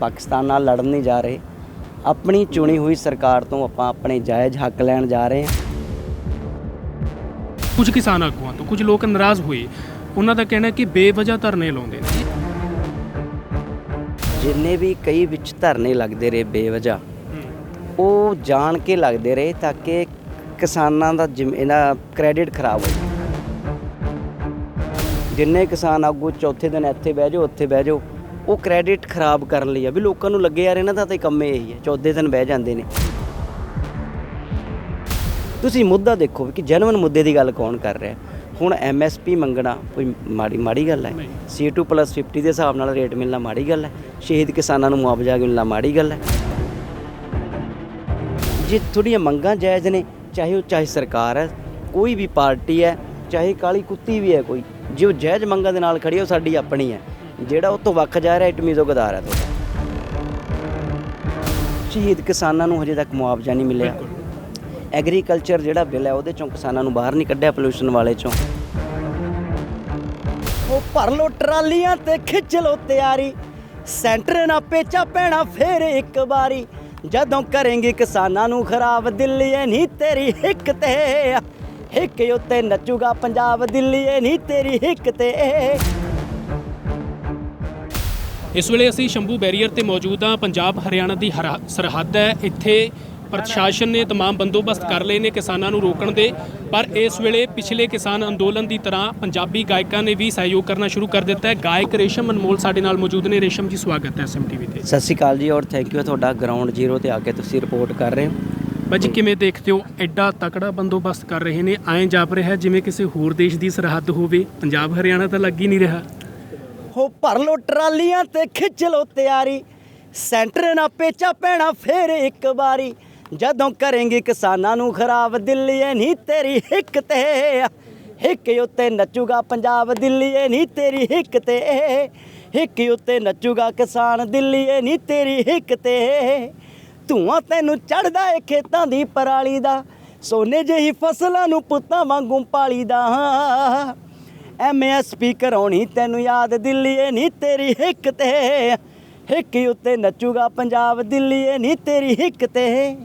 ਪਾਕਿਸਤਾਨ ਨਾਲ ਲੜਨ ਨਹੀਂ ਜਾ ਰਹੇ। ਆਪਣੀ ਚੁਣੀ ਹੋਈ ਸਰਕਾਰ ਤੋਂ ਆਪਾਂ ਆਪਣੇ ਜਾਇਜ਼ ਹੱਕ ਲੈਣ ਜਾ ਰਹੇ ਹਾਂ। ਕੁਝ ਕਿਸਾਨ ਆਗੂਆਂ ਤੋਂ ਕੁਝ ਲੋਕ ਨਾਰਾਜ਼ ਹੋਏ। ਉਹਨਾਂ ਦਾ ਕਹਿਣਾ ਹੈ ਕਿ ਬੇਵਜ੍ਹਾ ਧਰਨੇ ਲਾਉਂਦੇ ਨੇ। ਜਿੰਨੇ ਵੀ ਕਈ ਵਿੱਚ ਧਰਨੇ ਲੱਗਦੇ ਰਹੇ ਬੇਵਜ੍ਹਾ ਉਹ ਜਾਣ ਕੇ ਲੱਗਦੇ ਰਹੇ ਤਾਂ ਕਿ ਕਿਸਾਨਾਂ ਦਾ ਜਿਮ- ਇਹਨਾਂ ਕ੍ਰੈਡਿਟ ਖਰਾਬ ਹੋ ਜਾਵੇ ਜਿੰਨੇ ਕਿਸਾਨ ਆਗੂ ਚੌਥੇ ਦਿਨ ਇੱਥੇ ਬਹਿ ਜਾਓ ਉੱਥੇ ਬਹਿ ਜਾਓ। ਉਹ ਕ੍ਰੈਡਿਟ ਖਰਾਬ ਕਰਨ ਲਈ ਆ ਵੀ ਲੋਕਾਂ ਨੂੰ ਲੱਗੇ ਯਾਰ ਇਹਨਾਂ ਦਾ ਤਾਂ ਕੰਮ ਇਹੀ ਹੈ ਚੌਥੇ ਦਿਨ ਬਹਿ ਜਾਂਦੇ ਨੇ। ਤੁਸੀਂ ਮੁੱਦਾ ਦੇਖੋ ਕਿ ਜਨਮਨ ਮੁੱਦੇ ਦੀ ਗੱਲ ਕੌਣ ਕਰ ਰਿਹਾ ਹੁਣ ਐਮਐਸਪੀ ਮੰਗਣਾ ਕੋਈ ਮਾੜੀ ਮਾੜੀ ਗੱਲ ਹੈ? ਨਹੀਂ। C2 50 ਦੇ ਹਿਸਾਬ ਨਾਲ ਰੇਟ ਮਿਲਣਾ ਮਾੜੀ ਗੱਲ ਹੈ? ਸ਼ਹੀਦ ਕਿਸਾਨਾਂ ਨੂੰ ਮੁਆਵਜ਼ਾ ਮਿਲਣਾ ਮਾੜੀ ਗੱਲ ਹੈ? ਜੇ ਥੋੜੀਆਂ ਮੰਗਾਂ ਜਾਇਜ਼ ਨੇ ਚਾਹੇ ਉਹ ਚਾਹੇ ਸਰਕਾਰ ਹੈ ਕੋਈ ਵੀ ਪਾਰਟੀ ਹੈ ਚਾਹੇ ਕਾਲੀ ਕੁੱਤੀ ਵੀ ਹੈ ਕੋਈ ਜੇ ਉਹ ਜਾਇਜ਼ ਮੰਗਾਂ ਦੇ ਨਾਲ ਖੜੀ ਹੈ ਉਹ ਸਾਡੀ ਆਪਣੀ ਹੈ। ਜਿਹੜਾ ਉਹ ਤੋਂ ਵੱਖ ਜਾ ਰਿਹਾ ਇਟ ਮੀਨਸ ਉਹ ਗਦਾਰ ਹੈ ਤੁਹਾਡਾ ਸ਼ਹੀਦ ਕਿਸਾਨਾਂ ਨੂੰ ਹਜੇ ਤੱਕ ਮੁਆਵਜ਼ਾ ਨਹੀਂ ਮਿਲਿਆ। ਐਗਰੀਕਲਚਰ ਜਿਹੜਾ ਬਿੱਲ ਹੈ ਉਹਦੇ ਚੋਂ ਕਿਸਾਨਾਂ ਨੂੰ ਬਾਹਰ ਨਹੀਂ ਕੱਢਿਆ ਪੋਲੂਸ਼ਨ ਵਾਲੇ ਚੋਂ। ਉਹ ਭਰ ਲੋ ਟਰਾਲੀਆਂ ਤੇ ਖਿੱਚ ਲੋ ਤਿਆਰੀ। ਸੈਂਟਰ ਨਾ ਪੇਚਾ ਪੈਣਾ ਫੇਰ ਇੱਕ ਵਾਰੀ। ਜਦੋਂ ਕਰਾਂਗੇ ਕਿਸਾਨਾਂ ਨੂੰ ਖਰਾਬ ਦਿੱਲੀਏ ਨਹੀਂ ਤੇਰੀ ਹਿੱਕ ਤੇ। ਹਿੱਕ ਉੱਤੇ ਨੱਚੂਗਾ ਪੰਜਾਬ ਦਿੱਲੀਏ ਨਹੀਂ ਤੇਰੀ ਹਿੱਕ ਤੇ। ਇਸ ਵੇਲੇ ਅਸੀਂ ਸ਼ੰਭੂ ਬੈਰੀਅਰ ਤੇ ਮੌਜੂਦ ਹਾਂ ਪੰਜਾਬ ਹਰਿਆਣਾ ਦੀ ਹਰਾ- ਸਰਹੱਦ ਹੈ ਇੱਥੇ ਪ੍ਰਸ਼ਾਸਨ ਨੇ तमाम ਬੰਦੋਬਸਤ ਕਰ ਲਏ ਨੇ ਕਿਸਾਨਾਂ ਨੂੰ ਰੋਕਣ ਦੇ ਪਰ ਇਸ ਵੇਲੇ ਪਿਛਲੇ ਕਿਸਾਨ ਅੰਦੋਲਨ ਦੀ ਤਰ੍ਹਾਂ ਪੰਜਾਬੀ ਗਾਇਕਾਂ ਨੇ ਵੀ ਸਹਿਯੋਗ ਕਰਨਾ ਸ਼ੁਰੂ ਕਰ ਦਿੱਤਾ ਹੈ ਗਾਇਕ ਰੇਸ਼ਮ ਅਨਮੋਲ ਸਾਡੇ ਨਾਲ ਮੌਜੂਦ ਨੇ ਰੇਸ਼ਮ ਜੀ ਸਵਾਗਤ ਹੈ ਐਸਐਮਟੀਵੀ ਤੇ ਸਤਿ ਸ਼੍ਰੀ ਅਕਾਲ ਜੀ ਔਰ ਥੈਂਕ ਯੂ ਤੁਹਾਡਾ ਗਰਾਊਂਡ ਜ਼ੀਰੋ ਤੇ ਆ ਕੇ ਤੁਸੀਂ ਰਿਪੋਰਟ ਕਰ ਰਹੇ ਹੋ ਭਾਜੀ ਕਿਵੇਂ ਦੇਖਦੇ ਹੋ ਐਡਾ ਤਕੜਾ ਬੰਦੋਬਸਤ ਕਰ ਰਹੇ ਨੇ ਐਂ ਜਾਪ ਰਿਹਾ ਜਿਵੇਂ ਕਿਸੇ ਹੋਰ ਦੇਸ਼ ਦੀ ਸਰਹੱਦ ਹੋਵੇ ਪੰਜਾਬ ਹਰਿਆਣਾ ਤਾਂ ਲੱਗ ਹੀ ਨਹੀਂ ਰਿਹਾ ਹੋ ਭਰ ਲੋ ਟਰਾਲੀਆਂ ਤੇ ਖਿੱਚ ਲੋ ਤਿਆਰੀ। ਸੈਂਟਰ ਨਾ ਪੇਚਾ ਪੈਣਾ ਫੇਰ ਇੱਕ ਵਾਰੀ। ਜਦੋਂ ਕਰਾਂਗੇ ਕਿਸਾਨਾਂ ਨੂੰ ਖਰਾਬ ਦਿੱਲੀਏ ਨਹੀਂ ਤੇਰੀ ਹਿੱਕ ਤੇ। ਹਿੱਕ ਉੱਤੇ ਨੱਚੂਗਾ ਪੰਜਾਬ, ਦਿੱਲੀ ਦਿੱਲੀਏ ਨਹੀਂ ਤੇਰੀ ਹਿੱਕ ਤੇ। ਹਿੱਕ ਉੱਤੇ ਨੱਚੂਗਾ ਕਿਸਾਨ, ਦਿੱਲੀ ਦਿੱਲੀਏ ਨਹੀਂ ਤੇਰੀ ਹਿੱਕ ਤੇ। ਧੂਆਂ ਤੈਨੂੰ ਚੜਦਾ ਏ ਖੇਤਾਂ ਦੀ ਪਰਾਲੀ ਦਾ। ਸੋਨੇ ਜਿਹੀ ਫਸਲਾਂ ਨੂੰ ਪੁੱਤਾਂ ਵਾਂਗੂ ਪਾਲੀ ਦਾ ਐਮਐਸਪੀ ਕਰਾਉਣੀ ਤੈਨੂੰ ਯਾਦ ਦਿੱਲੀਏ ਨਹੀਂ ਤੇਰੀ ਹਿੱਕ ਤੇ। ਹਿੱਕ ਉੱਤੇ ਨੱਚੂਗਾ ਪੰਜਾਬ ਦਿੱਲੀਏ ਨਹੀਂ ਤੇਰੀ ਹਿੱਕ ਤੇ।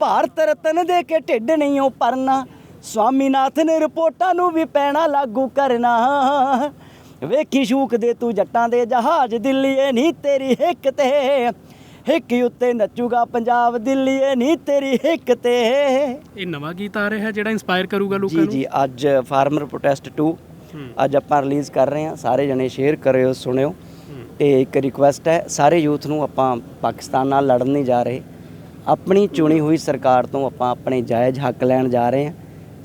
ਭਾਰਤ ਰਤਨ ਦੇ ਕੇ ਢਿੱਡ ਨਹੀਂ ਉਹ ਪਰਨਾ ਸਵਾਮੀਨਾਥ ਨੇ ਰਿਪੋਰਟਾਂ ਨੂੰ ਵੀ ਪੈਣਾ ਲਾਗੂ ਕਰਨਾ। ਵੇਖੀ ਸ਼ੂਕ ਦੇ ਤੂੰ ਜੱਟਾਂ ਦੇ ਜਹਾਜ਼ ਦਿੱਲੀਏ ਨਹੀਂ ਤੇਰੀ ਹਿੱਕ ਤੇ। ਹਿੱਕ ਉੱਤੇ ਨੱਚੂਗਾ ਪੰਜਾਬ ਦਿੱਲੀਏ ਨਹੀਂ ਤੇਰੀ ਹਿੱਕ ਤੇ। ਇਹ ਨਵਾਂ ਗੀਤ ਆ ਰਿਹਾ ਜਿਹੜਾ ਇਨਸਪਾਇਰ ਕਰੂਗਾ ਲੋਕਾਂ ਜੀ ਨੂੰ? ਜੀ ਅੱਜ ਫਾਰਮਰ ਪ੍ਰੋਟੈਸਟ 2 ਹੂੰ। ਅੱਜ ਆਪਾਂ ਰਿਲੀਜ਼ ਕਰ ਰਹੇ ਹਾਂ। ਸਾਰੇ ਜਣੇ ਸ਼ੇਅਰ ਕਰਿਓ, ਸੁਣਿਓ। ਹੂੰ। ਤੇ ਇੱਕ ਰਿਕੁਐਸਟ ਹੈ। ਸਾਰੇ ਯੂਥ ਨੂੰ ਆਪਾਂ ਪਾਕਿਸਤਾਨ ਨਾਲ ਲੜਨ ਨਹੀਂ ਜਾ ਰਹੇ। ਆਪਣੀ ਚੁਣੀ ਹੋਈ ਸਰਕਾਰ ਤੋਂ ਆਪਾਂ ਆਪਣੇ ਜਾਇਜ਼ ਹੱਕ ਲੈਣ ਜਾ ਰਹੇ ਹਾਂ।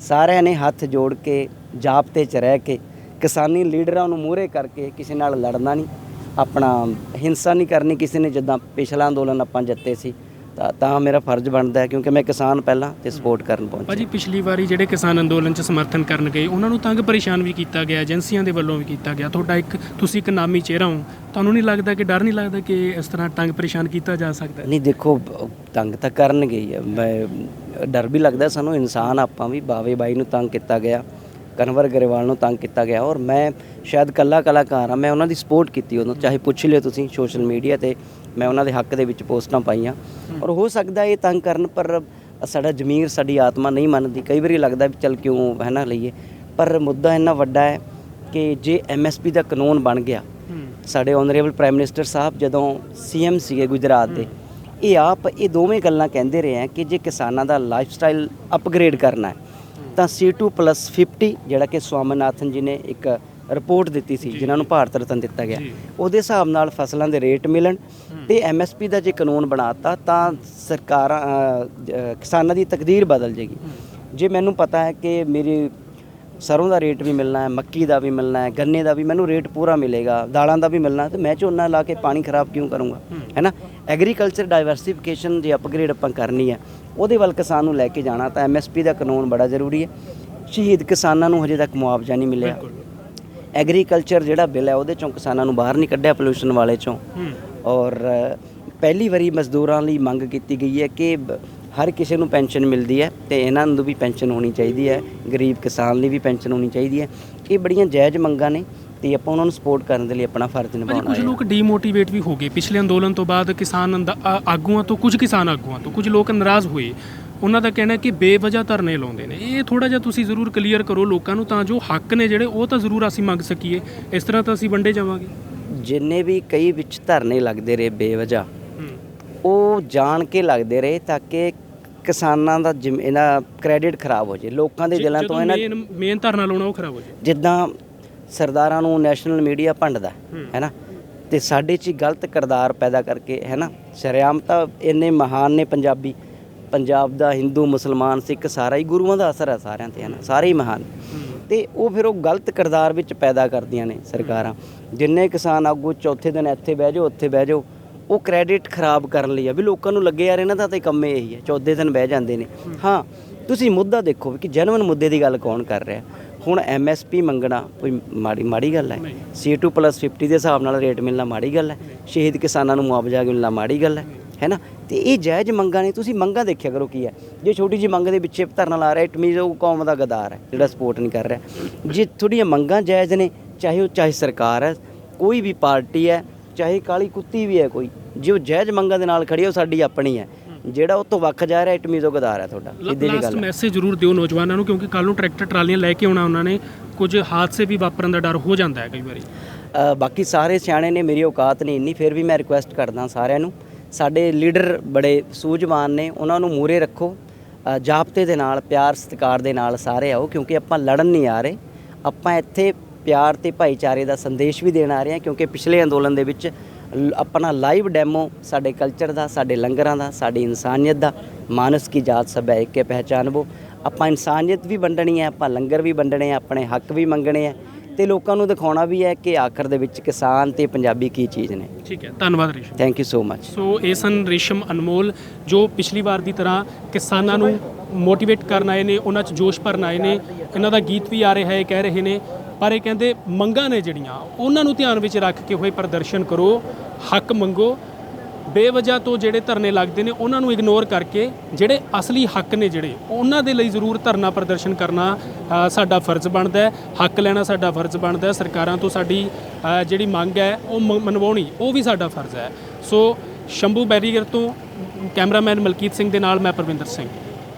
ਸਾਰਿਆਂ ਨੇ ਹੱਥ ਜੋੜ ਕੇ ਜਾਬਤੇ 'ਚ ਰਹਿ ਕੇ, ਕਿਸਾਨੀ ਲੀਡਰਾਂ ਨੂੰ ਮੂਹਰੇ ਕਰਕੇ ਕਿਸੇ ਨਾਲ ਲੜਨਾ ਨਹੀਂ, ਆਪਣਾ ਹਿੰਸਾ ਨਹੀਂ ਕਰਨੀ ਕਿਸੇ ਨੇ, ਜਿੱਦਾਂ ਪਿਛਲਾ ਅੰਦੋਲਨ ਆਪਾਂ ਜਿੱਤੇ ਸੀ। ਤਾਂ ਤਾਂ ਮੇਰਾ ਫਰਜ਼ ਬਣਦਾ ਹੈ ਕਿਉਂਕਿ ਮੈਂ ਕਿਸਾਨ ਪਹਿਲਾਂ ਤੇ ਸਪੋਰਟ ਕਰਨ ਪਹੁੰਚਿਆ। ਭਾਜੀ ਪਿਛਲੀ ਵਾਰੀ ਜਿਹੜੇ ਕਿਸਾਨ ਅੰਦੋਲਨ 'ਚ ਸਮਰਥਨ ਕਰਨ ਗਏ ਉਹਨਾਂ ਨੂੰ ਤੰਗ ਪਰੇਸ਼ਾਨ ਵੀ ਕੀਤਾ ਗਿਆ ਏਜੰਸੀਆਂ ਦੇ ਵੱਲੋਂ ਵੀ ਕੀਤਾ ਗਿਆ। ਤੁਹਾਡਾ ਇੱਕ ਤੁਸੀਂ ਇੱਕ ਨਾਮੀ ਚਿਹਰਾ ਹੋ। ਤੁਹਾਨੂੰ ਨਹੀਂ ਲੱਗਦਾ ਕਿ ਡਰ ਨਹੀਂ ਲੱਗਦਾ ਕਿ ਇਸ ਤਰ੍ਹਾਂ ਤੰਗ ਪਰੇਸ਼ਾਨ ਕੀਤਾ ਜਾ ਸਕਦਾ ਨਹੀਂ ਦੇਖੋ ਤੰਗ ਤਾਂ ਕਰਨਗੇ ਹੀ। ਮੈਂ ਡਰ ਵੀ ਲੱਗਦਾ ਸਾਨੂੰ ਇਨਸਾਨ ਆਪਾਂ ਵੀ ਬਾਵੇ ਬਾਈ ਨੂੰ ਤੰਗ ਕੀਤਾ ਗਿਆ। ਕਨਵਰ ਗਰੇਵਾਲ ਨੂੰ ਤੰਗ ਕੀਤਾ ਗਿਆ ਔਰ ਮੈਂ ਸ਼ਾਇਦ ਕੱਲਾ ਕਲਾਕਾਰ ਆ ਮੈਂ ਉਹਨਾਂ ਦੀ ਸਪੋਰਟ ਕੀਤੀ ਉਦੋਂ ਚਾਹੇ ਪੁੱਛ ਲਿਓ ਤੁਸੀਂ ਸੋਸ਼ਲ ਮੀਡੀਆ ਤੇ ਮੈਂ ਉਹਨਾਂ ਦੇ ਹੱਕ ਦੇ ਵਿੱਚ ਪੋਸਟਾਂ ਪਾਈਆਂ। ਔਰ ਹੋ ਸਕਦਾ ਇਹ ਤੰਗ ਕਰਨ ਪਰ ਸਾਡਾ ਜ਼ਮੀਰ ਸਾਡੀ ਆਤਮਾ ਨਹੀਂ ਮੰਨਦੀ। ਕਈ ਵਾਰੀ ਲੱਗਦਾ ਵੀ ਚਲ ਕਿਉਂ ਹੈ ਨਾ ਲਈਏ। ਪਰ ਮੁੱਦਾ ਇੰਨਾ ਵੱਡਾ ਹੈ ਕਿ ਜੇ ਐਮਐਸਪੀ ਦਾ ਕਾਨੂੰਨ ਬਣ ਗਿਆ ਸਾਡੇ ਆਨਰੇਬਲ ਪ੍ਰਾਈਮ ਮਿਨਿਸਟਰ ਸਾਹਿਬ ਜਦੋਂ ਸੀਐਮ ਸੀਗੇ ਗੁਜਰਾਤ ਦੇ ਇਹ ਆਪ ਇਹ ਦੋਵੇਂ ਗੱਲਾਂ ਕਹਿੰਦੇ ਰਹੇ ਆ ਕਿ ਜੇ ਕਿਸਾਨਾਂ ਦਾ ਲਾਈਫ ਸਟਾਈਲ ਅਪਗ੍ਰੇਡ ਕਰਨਾ ਹੈ ਤਾਂ C2 50 ਜਿਹੜਾ ਕਿ ਸਵਾਮੀਨਾਥਨ ਜੀ ਨੇ ਇੱਕ ਰਿਪੋਰਟ ਦਿੱਤੀ ਸੀ ਜਿਨ੍ਹਾਂ ਨੂੰ ਭਾਰਤ ਰਤਨ ਦਿੱਤਾ ਗਿਆ। ਉਹਦੇ ਹਿਸਾਬ ਨਾਲ ਫਸਲਾਂ ਦੇ ਰੇਟ ਮਿਲਣ ਤੇ ਐਮਐਸਪੀ ਦਾ ਜੇ ਕਾਨੂੰਨ ਬਣਾਤਾ ਤਾਂ ਸਰਕਾਰਾਂ ਅ, ਕਿਸਾਨਾਂ ਦੀ ਤਕਦੀਰ ਬਦਲ ਜੇਗੀ। ਜੇ ਮੈਨੂੰ ਪਤਾ ਹੈ ਕਿ ਮੇਰੀ ਸਰੋਂ ਦਾ ਰੇਟ ਵੀ ਮਿਲਣਾ ਹੈ ਮੱਕੀ ਦਾ ਵੀ ਮਿਲਣਾ ਹੈ ਗੰਨੇ ਦਾ ਵੀ ਮੈਨੂੰ ਰੇਟ ਪੂਰਾ ਮਿਲੇਗਾ ਦਾਲਾਂ ਦਾ ਵੀ ਮਿਲਣਾ ਤੇ ਮੈਂ ਝੋਨਾ ਲਾ ਕੇ ਪਾਣੀ ਖਰਾਬ ਕਿਉਂ ਕਰੂੰਗਾ? ਹੈ। ਨਾ? ਐਗਰੀਕਲਚਰ ਡਾਈਵਰਸਿਫਿਕੇਸ਼ਨ ਜੇ ਅਪਗ੍ਰੇਡ ਆਪਾਂ ਕਰਨੀ ਹੈ। ਉਹਦੇ ਵੱਲ ਕਿਸਾਨ ਨੂੰ ਲੈ ਕੇ ਜਾਣਾ ਤਾਂ ਐਮਐਸਪੀ ਦਾ ਕਾਨੂੰਨ ਬੜਾ ਜ਼ਰੂਰੀ ਹੈ। ਸ਼ਹੀਦ ਕਿਸਾਨਾਂ ਨੂੰ ਹਜੇ ਤੱਕ ਮੁਆਵਜ਼ਾ ਨਹੀਂ ਮਿਲਿਆ। ਐਗਰੀਕਲਚਰ ਜਿਹੜਾ ਬਿੱਲ ਹੈ ਉਹਦੇ ਚੋਂ ਕਿਸਾਨਾਂ ਨੂੰ ਬਾਹਰ ਨਹੀਂ ਕੱਢਿਆ ਪੋਲੂਸ਼ਨ ਵਾਲੇ ਚੋਂ। ਔਰ ਪਹਿਲੀ ਵਾਰੀ ਮਜ਼ਦੂਰਾਂ ਲਈ ਮੰਗ ਕੀਤੀ ਗਈ ਹੈ ਕਿ ਹਰ ਕਿਸੇ ਨੂੰ ਪੈਨਸ਼ਨ ਮਿਲਦੀ ਹੈ ਤੇ ਇਹਨਾਂ ਨੂੰ ਵੀ ਪੈਨਸ਼ਨ ਹੋਣੀ ਚਾਹੀਦੀ ਹੈ ਗਰੀਬ ਕਿਸਾਨ ਲਈ ਵੀ ਪੈਨਸ਼ਨ ਹੋਣੀ ਚਾਹੀਦੀ ਹੈ। ਇਹ ਬੜੀਆਂ ਜਾਇਜ਼ ਮੰਗਾਂ ਨੇ ਤੇ ਆਪਾਂ ਉਹਨਾਂ ਨੂੰ ਸਪੋਰਟ ਕਰਨ ਦੇ ਲਈ ਆਪਣਾ ਫਰਜ਼ ਨਿਭਾਉਣਾ ਕੁਝ ਹੈ ਲੋਕ ਡੀਮੋਟੀਵੇਟ ਵੀ ਹੋ ਗਏ। ਪਿਛਲੇ ਅੰਦੋਲਨ ਤੋਂ ਬਾਅਦ ਕਿਸਾਨ ਆਗੂਆਂ ਤੋਂ ਕੁਝ ਕਿਸਾਨ ਆਗੂਆਂ ਤੋਂ ਕੁਝ ਲੋਕ ਨਾਰਾਜ਼ ਹੋਏ। ਉਹਨਾਂ ਦਾ ਕਹਿਣਾ ਕਿ ਬੇਵਜ੍ਹਾ ਧਰਨੇ ਲਾਉਂਦੇ ਨੇ। ਇਹ ਥੋੜਾ ਜਿਹਾ ਤੁਸੀਂ ਜ਼ਰੂਰ ਕਲੀਅਰ ਕਰੋ ਲੋਕਾਂ ਨੂੰ ਤਾਂ ਜੋ ਹੱਕ ਨੇ ਜਿਹੜੇ ਉਹ ਤਾਂ ਜ਼ਰੂਰ ਅਸੀਂ ਮੰਗ ਸਕੀਏ। ਇਸ ਤਰ੍ਹਾਂ ਤਾਂ ਅਸੀਂ ਵੰਡੇ ਜਾਵਾਂਗੇ। ਜਿੰਨੇ ਵੀ ਕਈ ਵਿੱਚ ਧਰਨੇ ਲੱਗਦੇ ਰਹੇ ਬੇਵਜ੍ਹਾ ਉਹ ਜਾਣ ਕੇ ਲੱਗਦੇ ਰਹੇ ਤਾਂ ਕਿ ਕਿਸਾਨਾਂ ਦਾ ਜਿਮ- ਇਹਨਾਂ ਕ੍ਰੈਡਿਟ ਖਰਾਬ ਹੋ ਜੇ ਲੋਕਾਂ ਦੇ ਦਿਲਾਂ ਤੋਂ ਇਹਨਾਂ ਮੇਨ ਮੇਨ ਧਰਨਾ ਲਾਉਣਾ ਉਹ ਖਰਾਬ ਹੋ ਜਾਏ ਜਿੱਦਾਂ ਸਰਦਾਰਾਂ ਨੂੰ ਨੈਸ਼ਨਲ ਮੀਡੀਆ ਭੰਡਦਾ ਹੂੰ। ਹੈ ਨਾ? ਤੇ ਸਾਡੇ 'ਚ ਹੀ ਗਲਤ ਕਿਰਦਾਰ ਪੈਦਾ ਕਰਕੇ ਹੈ ਨਾ? ਸ਼ਰਿਆਮ ਤਾਂ ਇੰਨੇ ਮਹਾਨ ਨੇ ਪੰਜਾਬੀ ਪੰਜਾਬ ਦਾ ਹਿੰਦੂ ਮੁਸਲਮਾਨ ਸਿੱਖ ਸਾਰਾ ਹੀ ਗੁਰੂਆਂ ਦਾ ਅਸਰ ਹੈ ਸਾਰਿਆਂ ਤੇ ਹੈ ਨਾ? ਸਾਰੇ ਹੀ ਮਹਾਨ ਤੇ ਉਹ ਫਿਰ ਉਹ ਗਲਤ ਕਿਰਦਾਰ ਵਿੱਚ ਪੈਦਾ ਕਰਦੀਆਂ ਨੇ ਸਰਕਾਰਾਂ। ਜਿੰਨੇ ਕਿਸਾਨ ਆਗੂ ਚੌਥੇ ਦਿਨ ਇੱਥੇ ਬਹਿ ਜਾਓ ਉੱਥੇ ਬਹਿ ਜਾਓ ਉਹ ਕ੍ਰੈਡਿਟ ਖਰਾਬ ਕਰਨ ਲਈ ਆ ਵੀ ਲੋਕਾਂ ਨੂੰ ਲੱਗੇ ਯਾਰ ਇਹਨਾਂ ਦਾ ਤਾਂ ਕੰਮ ਇਹੀ ਹੈ ਚੌਥੇ ਦਿਨ ਬਹਿ ਜਾਂਦੇ ਨੇ। ਹਾਂ ਤੁਸੀਂ ਮੁੱਦਾ ਦੇਖੋ ਕਿ ਜਨਮਨ ਮੁੱਦੇ ਦੀ ਗੱਲ ਕੌਣ ਕਰ ਰਿਹਾ? ਹੁਣ ਐਮਐਸਪੀ ਮੰਗਣਾ ਕੋਈ ਮਾੜੀ ਮਾੜੀ ਗੱਲ ਹੈ। ਨਹੀਂ। C2 50 ਦੇ ਹਿਸਾਬ ਨਾਲ ਰੇਟ ਮਿਲਣਾ ਮਾੜੀ ਗੱਲ ਹੈ। ਸ਼ਹੀਦ ਕਿਸਾਨਾਂ ਨੂੰ ਮੁਆਵਜ਼ਾ ਮਿਲਣਾ ਮਾੜੀ ਗੱਲ ਹੈ ਹੈ ਨਾ? ਤੇ ਇਹ ਜਾਇਜ਼ ਮੰਗਾਂ ਨੇ ਤੁਸੀਂ ਮੰਗਾਂ ਦੇਖਿਆ ਕਰੋ ਕੀ ਹੈ। ਜੇ ਛੋਟੀ ਜੀ ਮੰਗ ਦੇ ਪਿੱਛੇ ਧਰਨਾ ਲਾ ਰਿਹਾ ਇਟ ਮੀਨਸ ਉਹ ਕੌਮ ਦਾ ਗਦਾਰ ਹੈ ਜਿਹੜਾ ਸਪੋਰਟ ਨਹੀਂ ਕਰ ਰਿਹਾ। ਜੇ ਤੁਹਾਡੀਆਂ ਮੰਗਾਂ ਜਾਇਜ਼ ਨੇ ਚਾਹੇ ਉਹ ਚਾਹੇ ਸਰਕਾਰ ਹੈ ਕੋਈ ਵੀ ਪਾਰਟੀ ਹੈ ਚਾਹੇ ਕਾਲੀ ਕੁੱਤੀ ਵੀ ਹੈ ਕੋਈ ਜੇ ਉਹ ਜਾਇਜ਼ ਮੰਗਾਂ ਦੇ ਨਾਲ ਖੜੀ ਹੈ ਉਹ ਸਾਡੀ ਆਪਣੀ ਹੈ ਜਿਹੜਾ ਉਹ ਤੋਂ ਵੱਖ ਜਾ ਰਿਹਾ ਇਟ ਮੀਨਸ ਉਹ ਗਦਾਰ ਹੈ ਤੁਹਾਡਾ ਸਿੱਧੀ ਜੀ ਲਾਸਟ ਗੱਲ। ਮੈਸੇਜ ਜ਼ਰੂਰ ਦਿਓ ਨੌਜਵਾਨਾਂ ਨੂੰ ਕਿਉਂਕਿ ਕੱਲ ਨੂੰ ਟਰੈਕਟਰ ਟਰਾਲੀਆਂ ਲੈ ਕੇ ਆਉਣਾ ਉਹਨਾਂ ਨੇ ਕੁਝ ਹਾਦਸੇ ਵੀ ਵਾਪਰਨ ਦਾ ਡਰ ਹੋ ਜਾਂਦਾ ਹੈ ਕਈ ਵਾਰੀ ਅ, ਬਾਕੀ ਸਾਰੇ ਸਿਆਣੇ ਨੇ ਮੇਰੀ ਔਕਾਤ ਨਹੀਂ ਇੰਨੀ ਫਿਰ ਵੀ ਮੈਂ ਰਿਕੁਐਸਟ ਕਰਦਾ ਸਾਰਿਆਂ ਨੂੰ ਸਾਡੇ ਲੀਡਰ ਬੜੇ ਸੂਝਵਾਨ ਨੇ ਉਹਨਾਂ ਨੂੰ ਮੂਰੇ ਰੱਖੋ ਅ, ਜਾਬਤੇ ਦੇ ਨਾਲ ਪਿਆਰ ਸਤਿਕਾਰ ਦੇ ਨਾਲ ਸਾਰੇ ਆਓ ਕਿਉਂਕਿ ਆਪਾਂ ਲੜਨ ਨਹੀਂ ਆ ਰਹੇ ਆਪਾਂ ਇੱਥੇ ਪਿਆਰ ਤੇ ਭਾਈਚਾਰੇ ਦਾ ਸੰਦੇਸ਼ ਵੀ ਦੇਣ ਆ ਰਹੇ ਹਾਂ ਕਿਉਂਕਿ ਪਿਛਲੇ ਅੰਦੋਲਨ ਦੇ ਵਿੱਚ ਆਪਣਾ ਲਾਈਵ ਡੈਮੋ ਸਾਡੇ ਕਲਚਰ ਦਾ ਸਾਡੇ ਲੰਗਰਾਂ ਦਾ ਸਾਡੀ ਇਨਸਾਨੀਅਤ ਦਾ ਮਾਨਸ ਕੀ ਜਾਤ ਸਭ ਹੈ ਇੱਕ ਕੇ ਪਹਿਚਾਨਬੋ ਆਪਾਂ ਇਨਸਾਨੀਅਤ ਵੀ ਵੰਡਣੀ ਹੈ ਆਪਾਂ ਲੰਗਰ ਵੀ ਵੰਡਣੇ ਆ ਆਪਣੇ ਹੱਕ ਵੀ ਮੰਗਣੇ ਆ ਤੇ ਲੋਕਾਂ ਨੂੰ ਦਿਖਾਉਣਾ ਵੀ ਹੈ ਕਿ ਆਖਰ ਦੇ ਵਿੱਚ ਕਿਸਾਨ ਤੇ ਪੰਜਾਬੀ ਕੀ ਚੀਜ਼ ਨੇ। ਠੀਕ ਹੈ ਧੰਨਵਾਦ Risham. Thank you so much so ਇਹ ਸਨ ਰੇਸ਼ਮ ਅਨਮੋਲ ਜੋ ਪਿਛਲੀ ਵਾਰ ਦੀ ਤਰ੍ਹਾਂ ਕਿਸਾਨਾਂ ਨੂੰ ਮੋਟੀਵੇਟ ਕਰਨ ਆਏ ਨੇ ਉਹਨਾਂ 'ਚ ਜੋਸ਼ ਭਰਨ ਆਏ ਨੇ। ਇਹਨਾਂ ਦਾ ਗੀਤ ਵੀ ਆ ਰਿਹਾ ਹੈ ਕਹਿ ਰਹੇ ਨੇ ਪਰ ਇਹ ਕਹਿੰਦੇ ਮੰਗਾਂ ਨੇ ਜਿਹੜੀਆਂ, ਉਹਨਾਂ ਨੂੰ ਧਿਆਨ ਵਿੱਚ ਰੱਖ ਕੇ ਹੋਏ ਪ੍ਰਦਰਸ਼ਨ ਕਰੋ, ਹੱਕ ਮੰਗੋ। ਬੇਵਜ੍ਹਾ ਤੋਂ ਜਿਹੜੇ ਧਰਨੇ ਲੱਗਦੇ ਨੇ, ਉਹਨਾਂ ਨੂੰ ਇਗਨੋਰ ਕਰਕੇ ਜਿਹੜੇ ਅਸਲੀ ਹੱਕ ਨੇ ਜਿਹੜੇ, ਉਹਨਾਂ ਦੇ ਲਈ ਜ਼ਰੂਰ ਧਰਨਾ ਪ੍ਰਦਰਸ਼ਨ ਕਰਨਾ ਸਾਡਾ ਫਰਜ਼ ਬਣਦਾ ਹੈ। ਹੱਕ ਲੈਣਾ ਸਾਡਾ ਫਰਜ਼ ਬਣਦਾ ਹੈ। ਸਰਕਾਰਾਂ ਤੋਂ ਸਾਡੀ ਜਿਹੜੀ ਮੰਗ ਹੈ, ਉਹ ਮ- ਮਨਵਾਉਣੀ, ਉਹ ਵੀ ਸਾਡਾ ਫਰਜ਼ ਹੈ। ਸੋ, ਸ਼ੰਭੂ ਬੈਰੀਅਰ ਤੋਂ ਕੈਮਰਾਮੈਨ ਮਲਕੀਤ ਸਿੰਘ ਦੇ ਨਾਲ ਮੈਂ ਪਰਵਿੰਦਰ ਸਿੰਘ।